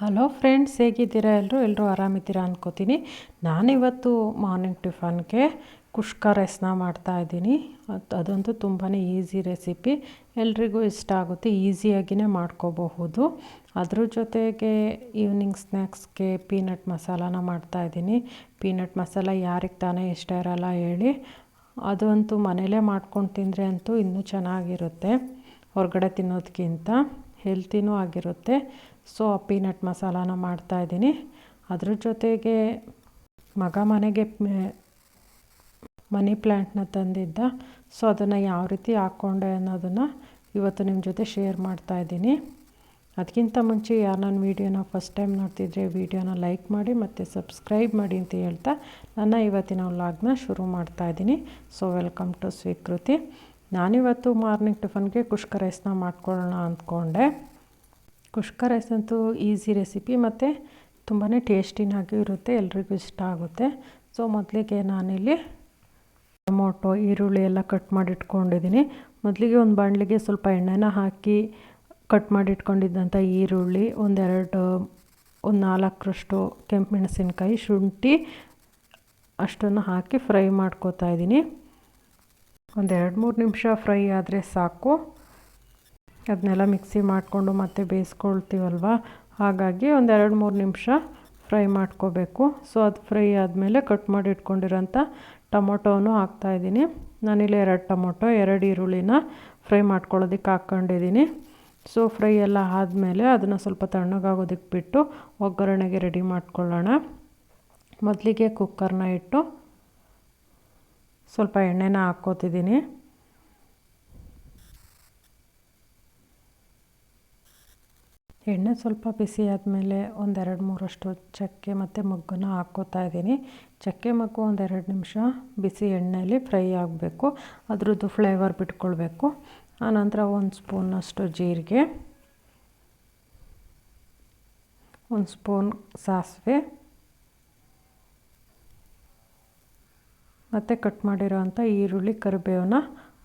Hello friends ಹೇಗಿದ್ದೀರಾ? ಎಲ್ಲರೂ ಎಲ್ಲರೂ ಆರಾಮಿದ್ದೀರಾ ಅನ್ಕೋತೀನಿ. ನಾನಿವತ್ತು ಮಾರ್ನಿಂಗ್ ಟಿಫನ್ಗೆ ಕುಷ್ಕ ರೈಸ್ನ ಮಾಡ್ತಾಯಿದ್ದೀನಿ ಅದು ಅದಂತೂ ತುಂಬಾ ಈಸಿ ರೆಸಿಪಿ ಎಲ್ರಿಗೂ ಇಷ್ಟ ಆಗುತ್ತೆ ಈಸಿಯಾಗಿಯೇ ಮಾಡ್ಕೋಬಹುದು. ಅದ್ರ ಜೊತೆಗೆ ಈವ್ನಿಂಗ್ ಸ್ನ್ಯಾಕ್ಸ್ಗೆ ಪೀನಟ್ ಮಸಾಲಾನ ಮಾಡ್ತಾಯಿದ್ದೀನಿ ಪೀನಟ್ ಮಸಾಲ ಯಾರಿಗೆ ತಾನೇ ಇಷ್ಟ ಇರಲ್ಲ ಹೇಳಿ. ಅದಂತೂ ಮನೇಲೇ ಮಾಡ್ಕೊಂಡು ತಿಂದರೆ ಅಂತೂ ಇನ್ನೂ ಚೆನ್ನಾಗಿರುತ್ತೆ. ಹೊರಗಡೆ ತಿನ್ನೋದಕ್ಕಿಂತ ಹೆಲ್ತಿನೂ ಆಗಿರುತ್ತೆ. ಸೊ, ಪೀನಟ್ ಮಸಾಲಾನ ಮಾಡ್ತಾಯಿದ್ದೀನಿ ಅದ್ರ ಜೊತೆಗೆ ಮಗ ಮನೆಗೆ ಮನಿ ಪ್ಲ್ಯಾಂಟ್ನ ತಂದಿದ್ದ. ಸೊ, ಅದನ್ನು ಯಾವ ರೀತಿ ಹಾಕ್ಕೊಂಡೆ ಅನ್ನೋದನ್ನು ಇವತ್ತು ನಿಮ್ಮ ಜೊತೆ ಶೇರ್ ಮಾಡ್ತಾಯಿದ್ದೀನಿ ಅದಕ್ಕಿಂತ ಮುಂಚೆ ಯಾರು ನನ್ನ ವೀಡಿಯೋನ ಫಸ್ಟ್ ಟೈಮ್ ನೋಡ್ತಿದ್ರೆ ವೀಡಿಯೋನ ಲೈಕ್ ಮಾಡಿ ಮತ್ತು ಸಬ್ಸ್ಕ್ರೈಬ್ ಮಾಡಿ ಅಂತ ಹೇಳ್ತಾ ನನ್ನ ಇವತ್ತಿನ ವ್ಲಾಗ್ನ ಶುರು ಮಾಡ್ತಾಯಿದ್ದೀನಿ ಸೊ, ವೆಲ್ಕಮ್ ಟು ಸ್ವೀಕೃತಿ. ನಾನಿವತ್ತು ಮಾರ್ನಿಂಗ್ ಟಿಫನ್ಗೆ ಕುಷ್ಕ ರೈಸ್ನ ಮಾಡ್ಕೊಳ್ಳೋಣ ಅಂದ್ಕೊಂಡೆ. ಕುಷ್ಕ ರೈಸ್ ಅಂತೂ ಈಸಿ ರೆಸಿಪಿ ಮತ್ತು ತುಂಬಾ ಟೇಸ್ಟಿನಾಗೂ ಇರುತ್ತೆ, ಎಲ್ರಿಗೂ ಇಷ್ಟ ಆಗುತ್ತೆ. ಸೊ ಮೊದಲಿಗೆ ನಾನಿಲ್ಲಿ ಟೊಮೊಟೊ, ಈರುಳ್ಳಿ ಎಲ್ಲ ಕಟ್ ಮಾಡಿ ಇಟ್ಕೊಂಡಿದ್ದೀನಿ ಮೊದಲಿಗೆ ಒಂದು ಬಾಣಲಿಗೆ ಸ್ವಲ್ಪ ಎಣ್ಣೆನ ಹಾಕಿ ಕಟ್ ಮಾಡಿ ಇಟ್ಕೊಂಡಿದ್ದಂಥ ಈರುಳ್ಳಿ, ಒಂದೆರಡು, ಒಂದು ನಾಲ್ಕರಷ್ಟು ಕೆಂಪು ಮೆಣಸಿನ್ಕಾಯಿ ಶುಂಠಿ ಅಷ್ಟನ್ನು ಹಾಕಿ ಫ್ರೈ ಮಾಡ್ಕೋತಾ ಇದ್ದೀನಿ. ಒಂದೆರಡು ಮೂರು ನಿಮಿಷ ಫ್ರೈ ಆದರೆ ಸಾಕು. ಅದನ್ನೆಲ್ಲ ಮಿಕ್ಸಿ ಮಾಡಿಕೊಂಡು ಮತ್ತೆ ಬೇಯಿಸ್ಕೊಳ್ತೀವಲ್ವ? ಹಾಗಾಗಿ ಒಂದು ಎರಡು ಮೂರು ನಿಮಿಷ ಫ್ರೈ ಮಾಡ್ಕೋಬೇಕು. ಸೊ ಅದು ಫ್ರೈ ಆದಮೇಲೆ ಕಟ್ ಮಾಡಿ ಇಟ್ಕೊಂಡಿರೋಂಥ ಟೊಮೊಟೊನು ಹಾಕ್ತಾಯಿದ್ದೀನಿ ನಾನಿಲ್ಲಿ ಎರಡು ಟೊಮೊಟೊ, ಎರಡು ಈರುಳ್ಳಿನ ಫ್ರೈ ಮಾಡ್ಕೊಳ್ಳೋದಕ್ಕೆ ಹಾಕ್ಕೊಂಡಿದ್ದೀನಿ. ಸೊ ಫ್ರೈ ಎಲ್ಲ ಆದಮೇಲೆ ಅದನ್ನು ಸ್ವಲ್ಪ ತಣ್ಣಗಾಗೋದಕ್ಕೆ ಬಿಟ್ಟು ಒಗ್ಗರಣೆಗೆ ರೆಡಿ ಮಾಡ್ಕೊಳ್ಳೋಣ. ಮೊದಲಿಗೆ ಕುಕ್ಕರ್ನ ಇಟ್ಟು ಸ್ವಲ್ಪ ಎಣ್ಣೆನ ಹಾಕ್ಕೋತಿದ್ದೀನಿ. ಎಣ್ಣೆ ಸ್ವಲ್ಪ ಬಿಸಿ ಆದಮೇಲೆ ಒಂದೆರಡು ಮೂರಷ್ಟು ಚಕ್ಕೆ ಮತ್ತು ಮೊಗ್ಗನ್ನ ಹಾಕ್ಕೋತಾ ಇದ್ದೀನಿ. ಚಕ್ಕೆ ಮಗ್ಗು ಒಂದೆರಡು ನಿಮಿಷ ಬಿಸಿ ಎಣ್ಣೆಯಲ್ಲಿ ಫ್ರೈ ಆಗಬೇಕು. ಅದರದ್ದು ಫ್ಲೇವರ್ ಬಿಟ್ಕೊಳ್ಬೇಕು. ಆನಂತರ ಒಂದು ಸ್ಪೂನಷ್ಟು ಜೀರಿಗೆ. ಒಂದು ಸ್ಪೂನ್ ಸಾಸಿವೆ. ಮತ್ತು ಕಟ್ ಮಾಡಿರೋ ಅಂಥ ಈರುಳ್ಳಿ, ಕರಿಬೇವನ್ನ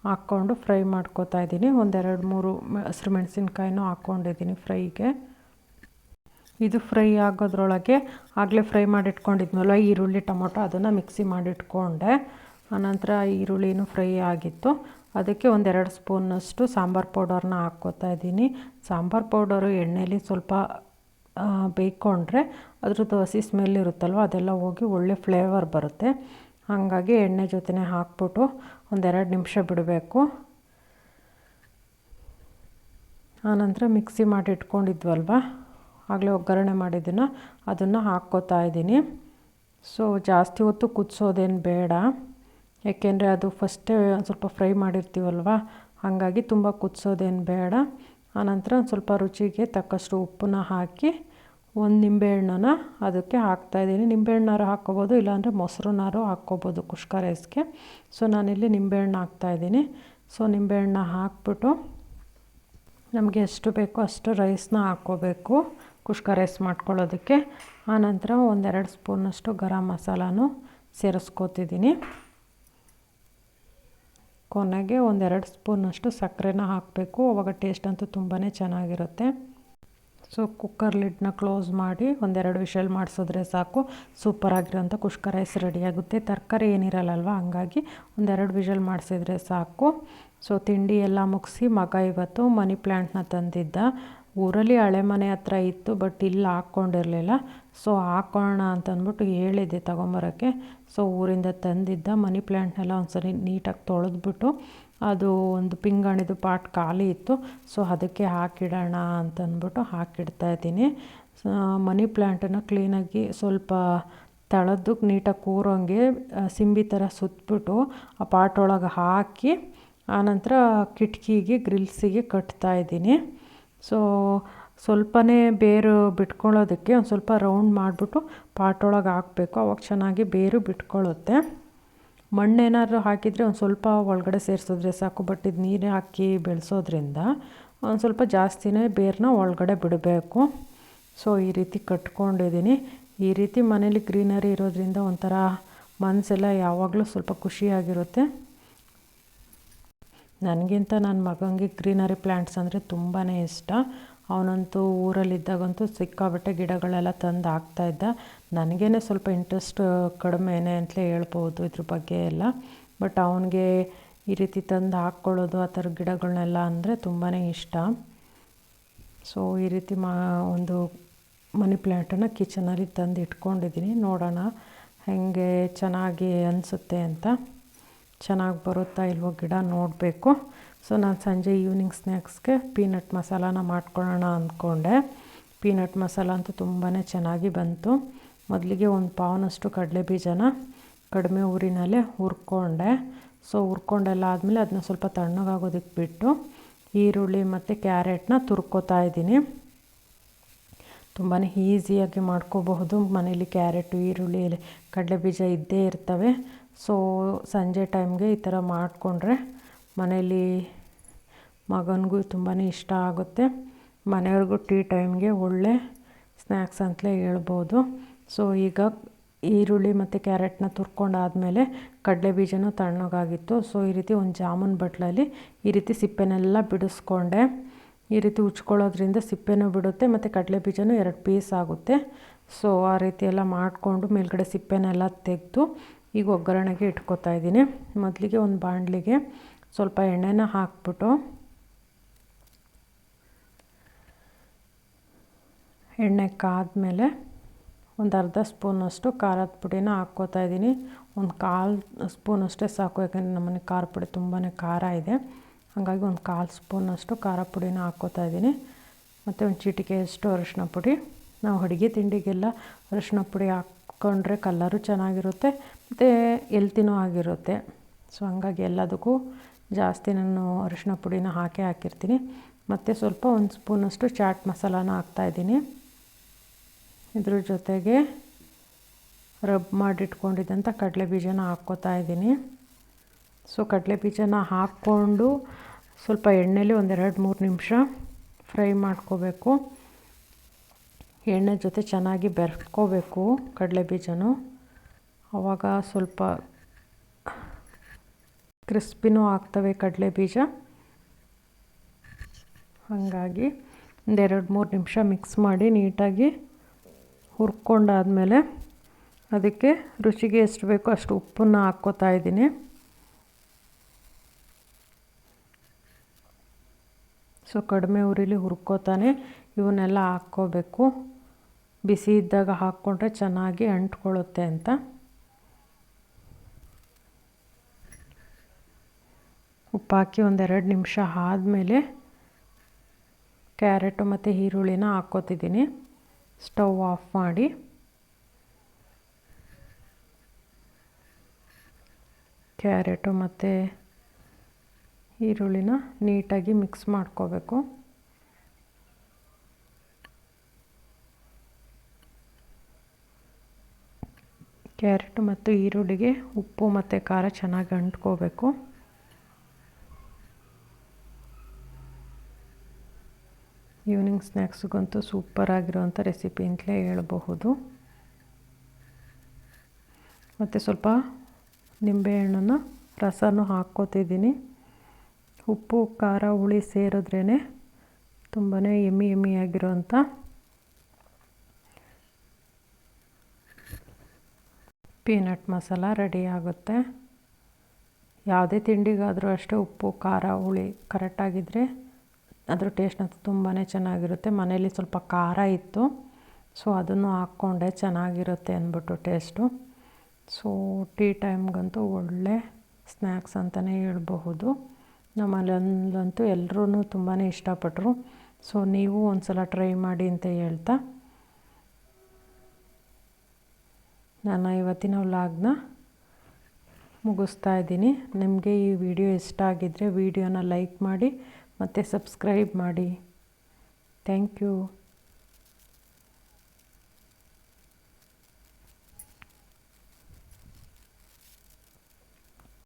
ಹಾಕ್ಕೊಂಡು ಫ್ರೈ ಮಾಡ್ಕೋತಾ ಇದ್ದೀನಿ. ಒಂದೆರಡು ಮೂರು ಹಸಿರು ಮೆಣಸಿನ್ಕಾಯಿನೂ ಹಾಕ್ಕೊಂಡಿದ್ದೀನಿ ಫ್ರೈಗೆ. ಇದು ಫ್ರೈ ಆಗೋದ್ರೊಳಗೆ ಆಗಲೇ ಫ್ರೈ ಮಾಡಿಟ್ಕೊಂಡಿದ್ನಲ್ಲ, ಈರುಳ್ಳಿ, ಟೊಮೊಟೊ ಅದನ್ನು ಮಿಕ್ಸಿ ಮಾಡಿಟ್ಕೊಂಡೆ. ಆನಂತರ ಈರುಳ್ಳಿನೂ ಫ್ರೈ ಆಗಿತ್ತು. ಅದಕ್ಕೆ ಒಂದೆರಡು ಸ್ಪೂನಷ್ಟು ಸಾಂಬಾರು ಪೌಡರ್ನ ಹಾಕ್ಕೋತಾ ಇದ್ದೀನಿ. ಸಾಂಬಾರು ಪೌಡರು ಎಣ್ಣೆಲಿ ಸ್ವಲ್ಪ ಬೇಯ್ಕೊಂಡ್ರೆ ಅದ್ರದ್ದು ಹಸಿ ಸ್ಮೆಲ್ ಇರುತ್ತಲ್ವ, ಅದೆಲ್ಲ ಹೋಗಿ ಒಳ್ಳೆ ಫ್ಲೇವರ್ ಬರುತ್ತೆ. ಹಾಗಾಗಿ ಎಣ್ಣೆ ಜೊತೆನೇ ಹಾಕ್ಬಿಟ್ಟು ಒಂದೆರಡು ನಿಮಿಷ ಬಿಡಬೇಕು. ಆನಂತರ ಮಿಕ್ಸಿ ಮಾಡಿ ಇಟ್ಕೊಂಡಿದ್ವಲ್ವ? ಆಗಲೇ ಒಗ್ಗರಣೆ ಮಾಡಿದ್ದನ್ನು ಅದನ್ನು ಹಾಕ್ಕೋತಾ ಇದ್ದೀನಿ. ಸೊ ಜಾಸ್ತಿ ಹೊತ್ತು ಕುದಿಸೋದೇನು ಬೇಡ. ಏಕೆಂದರೆ ಅದು ಫಸ್ಟೇ ಸ್ವಲ್ಪ ಫ್ರೈ ಮಾಡಿರ್ತೀವಲ್ವ? ಹಾಗಾಗಿ ತುಂಬ ಕುದಿಸೋದೇನು ಬೇಡ. ಆನಂತರ ಸ್ವಲ್ಪ ರುಚಿಗೆ ತಕ್ಕಷ್ಟು ಉಪ್ಪನ್ನ ಹಾಕಿ ಒಂದು ನಿಂಬೆಹಣ್ಣನ್ನ ಅದಕ್ಕೆ ಹಾಕ್ತಾಯಿದ್ದೀನಿ ನಿಂಬೆಹಣ್ಣಾರು ಹಾಕ್ಕೋಬೋದು, ಇಲ್ಲಾಂದರೆ ಮೊಸರುನಾರು ಹಾಕ್ಕೋಬೋದು ಕುಷ್ಕ ರೈಸ್ಗೆ ಸೊ ನಾನಿಲ್ಲಿ ನಿಂಬೆಹಣ್ಣು ಹಾಕ್ತಾಯಿದ್ದೀನಿ ಸೊ ನಿಂಬೆಹಣ್ಣ ಹಾಕ್ಬಿಟ್ಟು ನಮಗೆ ಎಷ್ಟು ಬೇಕೋ ಅಷ್ಟು ರೈಸ್ನ ಹಾಕ್ಕೋಬೇಕು ಕುಷ್ಕ ರೈಸ್ ಮಾಡ್ಕೊಳ್ಳೋದಕ್ಕೆ. ಆನಂತರ ಒಂದೆರಡು ಸ್ಪೂನಷ್ಟು ಗರಂ ಮಸಾಲಾನು ಸೇರಿಸ್ಕೋತಿದ್ದೀನಿ. ಕೊನೆಗೆ ಒಂದೆರಡು ಸ್ಪೂನಷ್ಟು ಸಕ್ಕರೆನ ಹಾಕಬೇಕು. ಅವಾಗ ಟೇಸ್ಟ್ ಅಂತೂ ತುಂಬಾ ಚೆನ್ನಾಗಿರುತ್ತೆ. ಸೊ ಕುಕ್ಕರ್ ಲಿಡ್ನ ಕ್ಲೋಸ್ ಮಾಡಿ ಒಂದೆರಡು ವಿಷಲ್ ಮಾಡಿಸಿದ್ರೆ ಸಾಕು. ಸೂಪರಾಗಿರೋಂಥ ಕುಷ್ಕ ರೈಸ್ ರೆಡಿಯಾಗುತ್ತೆ ತರಕಾರಿ ಏನಿರಲ್ಲಲ್ವ, ಹಂಗಾಗಿ ಒಂದೆರಡು ವಿಷಲ್ ಮಾಡಿಸಿದ್ರೆ ಸಾಕು. ಸೊ ತಿಂಡಿ ಎಲ್ಲ ಮುಗಿಸಿ ಮಗ ಇವತ್ತು ಮನಿ ಪ್ಲ್ಯಾಂಟ್ನ ತಂದಿದ್ದ. ಊರಲ್ಲಿ ಹಳೆ ಮನೆ ಹತ್ರ ಇತ್ತು ಬಟ್ ಇಲ್ಲಿ ಹಾಕ್ಕೊಂಡಿರಲಿಲ್ಲ. ಸೊ ಹಾಕೋಣ ಅಂತಂದ್ಬಿಟ್ಟು ಹೇಳಿದ್ದೆ ತೊಗೊಂಬರೋಕ್ಕೆ. ಸೊ ಊರಿಂದ ತಂದಿದ್ದ ಮನಿ ಪ್ಲ್ಯಾಂಟ್ನೆಲ್ಲ ಒಂದ್ಸರಿ ನೀಟಾಗಿ ತೊಳೆದ್ಬಿಟ್ಟು ಅದು ಒಂದು ಪಿಂಗಾಣಿದು ಪಾಟ್ ಖಾಲಿ ಇತ್ತು. ಸೊ ಅದಕ್ಕೆ ಹಾಕಿಡೋಣ ಅಂತಂದ್ಬಿಟ್ಟು ಹಾಕಿಡ್ತಾ ಇದ್ದೀನಿ. ಮನಿ ಪ್ಲ್ಯಾಂಟನ್ನು ಕ್ಲೀನಾಗಿ ಸ್ವಲ್ಪ ತಳದ್ದು ನೀಟಾಗಿ ಕೂರೋಂಗೆ ಸಿಂಬಿ ಥರ ಸುತ್ತಬಿಟ್ಟು ಆ ಪಾಟ್ ಒಳಗೆ ಹಾಕಿ, ಆನಂತರ ಕಿಟಕಿಗೆ, ಗ್ರಿಲ್ಸಿಗೆ ಕಟ್ತಾ ಇದ್ದೀನಿ. ಸೊ ಸ್ವಲ್ಪನೇ ಬೇರು ಬಿಟ್ಕೊಳ್ಳೋದಕ್ಕೆ ಒಂದು ಸ್ವಲ್ಪ ರೌಂಡ್ ಮಾಡಿಬಿಟ್ಟು ಪಾಟೊಳಗೆ ಹಾಕಬೇಕು. ಅವಾಗ ಚೆನ್ನಾಗಿ ಬೇರು ಬಿಟ್ಕೊಳ್ಳುತ್ತೆ. ಮಣ್ಣೇನಾದ್ರು ಹಾಕಿದರೆ ಒಂದು ಸ್ವಲ್ಪ ಒಳಗಡೆ ಸೇರಿಸಿದ್ರೆ ಸಾಕು ಬಟ್ ಇದು ನೀರು ಹಾಕಿ ಬೆಳೆಸೋದ್ರಿಂದ ಒಂದು ಸ್ವಲ್ಪ ಜಾಸ್ತಿನೇ ಬೇರನ್ನ ಒಳಗಡೆ ಬಿಡಬೇಕು. ಸೊ ಈ ರೀತಿ ಕಟ್ಕೊಂಡಿದ್ದೀನಿ ಈ ರೀತಿ ಮನೇಲಿ ಗ್ರೀನರಿ ಇರೋದ್ರಿಂದ ಒಂಥರ ಮನಸ್ಸೆಲ್ಲ ಯಾವಾಗಲೂ ಸ್ವಲ್ಪ ಖುಷಿಯಾಗಿರುತ್ತೆ. ನನಗಿಂತ ನನ್ನ ಮಗನಿಗೆ ಗ್ರೀನರಿ ಪ್ಲ್ಯಾಂಟ್ಸ್ ಅಂದರೆ ತುಂಬಾ ಇಷ್ಟ. ಅವನಂತೂ ಊರಲ್ಲಿದ್ದಾಗಂತೂ ಸಿಕ್ಕಾಬಟ್ಟೆ ಗಿಡಗಳೆಲ್ಲ ತಂದು ಹಾಕ್ತಾಯಿದ್ದ ನನಗೇನೆ ಸ್ವಲ್ಪ ಇಂಟ್ರೆಸ್ಟ್ ಕಡಿಮೆನೇ ಅಂತಲೇ ಹೇಳ್ಬೋದು ಇದ್ರ ಬಗ್ಗೆ ಎಲ್ಲ. ಬಟ್ ಅವನಿಗೆ ಈ ರೀತಿ ತಂದು ಹಾಕ್ಕೊಳ್ಳೋದು ಆ ಥರ ಗಿಡಗಳನ್ನೆಲ್ಲ ಅಂದರೆ ತುಂಬಾ ಇಷ್ಟ. ಸೊ ಈ ರೀತಿ ಮಾ, ಒಂದು ಮನಿ ಪ್ಲ್ಯಾಂಟನ್ನು ಕಿಚನಲ್ಲಿ ತಂದು ಇಟ್ಕೊಂಡಿದ್ದೀನಿ. ನೋಡೋಣ ಹೇಗೆ ಚೆನ್ನಾಗಿ ಅನಿಸುತ್ತೆ ಅಂತ. ಚೆನ್ನಾಗಿ ಬರುತ್ತಾ ಇಲ್ವೋ ಗಿಡ ನೋಡಬೇಕು. ಸೊ ನಾನು ಸಂಜೆ ಈವ್ನಿಂಗ್ ಸ್ನ್ಯಾಕ್ಸ್ಗೆ ಪೀನಟ್ ಮಸಾಲಾನ ಮಾಡ್ಕೊಳ್ಳೋಣ ಅಂದ್ಕೊಂಡೆ ಪೀನಟ್ ಮಸಾಲ ಅಂತೂ ತುಂಬಾ ಚೆನ್ನಾಗಿ ಬಂತು. ಮೊದಲಿಗೆ ಒಂದು ಪಾವನಷ್ಟು ಕಡಲೆ ಬೀಜನ ಕಡಿಮೆ ಊರಿನಲ್ಲೇ ಹುರ್ಕೊಂಡೆ. ಸೊ ಹುರ್ಕೊಂಡೆಲ್ಲ ಆದಮೇಲೆ ಅದನ್ನ ಸ್ವಲ್ಪ ತಣ್ಣಗಾಗೋದಕ್ಕೆ ಬಿಟ್ಟು ಈರುಳ್ಳಿ ಮತ್ತು ಕ್ಯಾರೆಟ್ನ ತುರ್ಕೋತಾ ಇದ್ದೀನಿ. ತುಂಬಾ ಈಸಿಯಾಗಿ ಮಾಡ್ಕೋಬಹುದು. ಮನೇಲಿ ಕ್ಯಾರೆಟು, ಈರುಳ್ಳಿ ಕಡಲೆ ಬೀಜ ಇದ್ದೇ ಇರ್ತವೆ. ಸೊ ಸಂಜೆ ಟೈಮ್ಗೆ ಈ ಥರ ಮಾಡಿಕೊಂಡ್ರೆ ಮನೇಲಿ ಮಗನಿಗೂ ತುಂಬಾ ಇಷ್ಟ ಆಗುತ್ತೆ. ಮನೆಯವ್ರಿಗೂ ಟೀ ಟೈಮ್ಗೆ ಒಳ್ಳೆ ಸ್ನ್ಯಾಕ್ಸ್ ಅಂತಲೇ ಹೇಳ್ಬೋದು. ಸೊ, ಈಗ ಈರುಳ್ಳಿ ಮತ್ತು ಕ್ಯಾರೆಟ್ನ ತುರ್ಕೊಂಡಾದಮೇಲೆ ಕಡಲೆ ಬೀಜನೂ ತಣ್ಣಗಾಗಿತ್ತು. ಸೊ, ಈ ರೀತಿ ಒಂದು ಜಾಮೂನ್ ಬಟ್ಲಲ್ಲಿ ಈ ರೀತಿ ಸಿಪ್ಪೆನೆಲ್ಲ ಬಿಡಿಸ್ಕೊಂಡೆ. ಈ ರೀತಿ ಉಚ್ಕೊಳ್ಳೋದ್ರಿಂದ ಸಿಪ್ಪೆನೂ ಬಿಡುತ್ತೆ, ಮತ್ತು ಕಡಲೆ ಬೀಜನೂ ಎರಡು ಪೀಸ್ ಆಗುತ್ತೆ. ಸೊ, ಆ ರೀತಿ ಎಲ್ಲ ಮಾಡಿಕೊಂಡು ಮೇಲ್ಗಡೆ ಸಿಪ್ಪೆನೆಲ್ಲ ತೆಗೆದು ಈಗ ಒಗ್ಗರಣೆಗೆ ಇಟ್ಕೊತಾ ಇದ್ದೀನಿ. ಮೊದಲಿಗೆ ಒಂದು ಬಾಣಲಿಗೆ ಸ್ವಲ್ಪ ಎಣ್ಣೆನ ಹಾಕ್ಬಿಟ್ಟು ಎಣ್ಣೆ ಕಾದ್ಮೇಲೆ ಒಂದು ಅರ್ಧ ಸ್ಪೂನಷ್ಟು ಖಾರದ ಪುಡಿನ ಹಾಕ್ಕೋತಾ ಇದ್ದೀನಿ. ಒಂದು ಕಾಲು ಸ್ಪೂನಷ್ಟೇ ಸಾಕು, ಯಾಕಂದರೆ ನಮ್ಮನೆ ಖಾರ ಪುಡಿ ತುಂಬಾ ಖಾರ ಇದೆ. ಹಾಗಾಗಿ ಒಂದು ಕಾಲು ಸ್ಪೂನಷ್ಟು ಖಾರ ಪುಡಿನ ಹಾಕ್ಕೋತಾ ಇದ್ದೀನಿ. ಮತ್ತು ಒಂದು ಚಿಟಿಕೆಯಷ್ಟು ಅರಿಶಿನ ಪುಡಿ. ನಾವು ಅಡುಗೆ ತಿಂಡಿಗೆಲ್ಲ ಅರಿಶಿನ ಪುಡಿ ಹಾಕ್ಕೊಂಡ್ರೆ ಕಲ್ಲರು ಚೆನ್ನಾಗಿರುತ್ತೆ, ಮತ್ತು ಎಲ್ತಿನೂ ಆಗಿರುತ್ತೆ. ಸೊ ಹಂಗಾಗಿ ಎಲ್ಲದಕ್ಕೂ ಜಾಸ್ತಿ ನಾನು ಅರಿಶಿನ ಪುಡಿನ ಹಾಕೇ ಹಾಕಿರ್ತೀನಿ. ಮತ್ತು ಸ್ವಲ್ಪ ಒಂದು ಸ್ಪೂನಷ್ಟು ಚಾಟ್ ಮಸಾಲಾನ ಹಾಕ್ತಾಯಿದ್ದೀನಿ ಇದ್ರ ಜೊತೆಗೆ ರಬ್ ಮಾಡಿಟ್ಕೊಂಡಿದ್ದಂಥ ಕಡಲೆ ಬೀಜನ ಹಾಕ್ಕೋತಾ ಇದ್ದೀನಿ. ಸೊ ಕಡಲೆ ಬೀಜನ ಹಾಕ್ಕೊಂಡು ಸ್ವಲ್ಪ ಎಣ್ಣೆಲಿ ಒಂದೆರಡು ಮೂರು ನಿಮಿಷ ಫ್ರೈ ಮಾಡ್ಕೋಬೇಕು. ಎಣ್ಣೆ ಜೊತೆ ಚೆನ್ನಾಗಿ ಬೆರೆಸ್ಕೋಬೇಕು ಕಡಲೆ ಬೀಜನೂ. ಆವಾಗ ಸ್ವಲ್ಪ ಕ್ರಿಸ್ಪಿನೂ ಆಗ್ತವೆ ಕಡಲೆ ಬೀಜ ಹಾಗಾಗಿ ಒಂದೆರಡು ಮೂರು ನಿಮಿಷ ಮಿಕ್ಸ್ ಮಾಡಿ ನೀಟಾಗಿ ಹುರ್ಕೊಂಡಾದಮೇಲೆ ಅದಕ್ಕೆ ರುಚಿಗೆ ಎಷ್ಟು ಬೇಕೋ ಅಷ್ಟು ಉಪ್ಪನ್ನು ಹಾಕ್ಕೋತಾ ಇದ್ದೀನಿ. ಸೊ ಕಡಿಮೆ ಉರಿಲಿ ಹುರ್ಕೋತಾನೆ, ಇವನ್ನೆಲ್ಲ ಹಾಕ್ಕೋಬೇಕು. ಬಿಸಿ ಇದ್ದಾಗ ಹಾಕ್ಕೊಂಡ್ರೆ ಚೆನ್ನಾಗಿ ಅಂಟ್ಕೊಳ್ಳುತ್ತೆ ಅಂತ. ಉಪ್ಪು ಹಾಕಿ ಒಂದೆರಡು ನಿಮಿಷ ಆದಮೇಲೆ ಕ್ಯಾರೆಟು ಮತ್ತು ಈರುಳ್ಳಿನ ಹಾಕ್ಕೋತಿದ್ದೀನಿ. ಸ್ಟವ್ ಆಫ್ ಮಾಡಿ. ಕ್ಯಾರೆಟು ಮತ್ತು ಈರುಳ್ಳಿನ ನೀಟಾಗಿ ಮಿಕ್ಸ್ ಮಾಡ್ಕೋಬೇಕು. ಕ್ಯಾರೆಟು ಮತ್ತು ಈರುಳ್ಳಿಗೆ ಉಪ್ಪು ಮತ್ತು ಖಾರ ಚೆನ್ನಾಗಿ ಅಂಟ್ಕೋಬೇಕು. ಈವ್ನಿಂಗ್ ಸ್ನ್ಯಾಕ್ಸ್ಗಂತೂ ಆಗಿರುವಂಥ ರೆಸಿಪಿ ಅಂತಲೇ ಹೇಳಬಹುದು. ಮತ್ತು ಸ್ವಲ್ಪ ನಿಂಬೆಹಣ್ಣನ್ನು ರಸನೂ ಹಾಕ್ಕೋತಿದ್ದೀನಿ. ಉಪ್ಪು, ಖಾರ, ಹುಳಿ ಸೇರಿದ್ರೇ ತುಂಬಾ ಎಮ್ಮಿ ಎಮ್ಮಿಯಾಗಿರೋವಂಥ ಪೀನಟ್ ಮಸಾಲ ರೆಡಿ ಆಗುತ್ತೆ. ಯಾವುದೇ ತಿಂಡಿಗಾದರೂ ಅಷ್ಟೇ ಉಪ್ಪು, ಖಾರ, ಹುಳಿ ಕರೆಕ್ಟಾಗಿದ್ದರೆ ಅದ್ರ ಟೇಸ್ಟ್ ಅಂತೂ ತುಂಬಾ ಚೆನ್ನಾಗಿರುತ್ತೆ. ಮನೇಲಿ ಸ್ವಲ್ಪ ಖಾರ ಇತ್ತು. ಸೊ ಅದನ್ನು ಹಾಕ್ಕೊಂಡೆ. ಚೆನ್ನಾಗಿರುತ್ತೆ ಅಂದ್ಬಿಟ್ಟು ಟೇಸ್ಟು ಸೊ ಟೀ ಟೈಮ್ಗಂತೂ ಒಳ್ಳೆ ಸ್ನ್ಯಾಕ್ಸ್ ಅಂತಲೇ ಹೇಳ್ಬಹುದು. ನಮ್ಮಲ್ಲಂತೂ ಎಲ್ಲರೂ ತುಂಬಾ ಇಷ್ಟಪಟ್ಟರು ಸೊ ನೀವು ಒಂದು ಸಲ ಟ್ರೈ ಮಾಡಿ ಅಂತ ಹೇಳ್ತಾ. ನಾನು ಇವತ್ತಿನ ವ್ಲಾಗ್ನ ಮುಗಿಸ್ತಾ ಇದ್ದೀನಿ. ನಿಮಗೆ ಈ ವಿಡಿಯೋ ಇಷ್ಟ ಆಗಿದ್ದರೆ ವಿಡಿಯೋನ ಲೈಕ್ ಮಾಡಿ ಮತ್ತು ಸಬ್ಸ್ಕ್ರೈಬ್ ಮಾಡಿ. Thank you.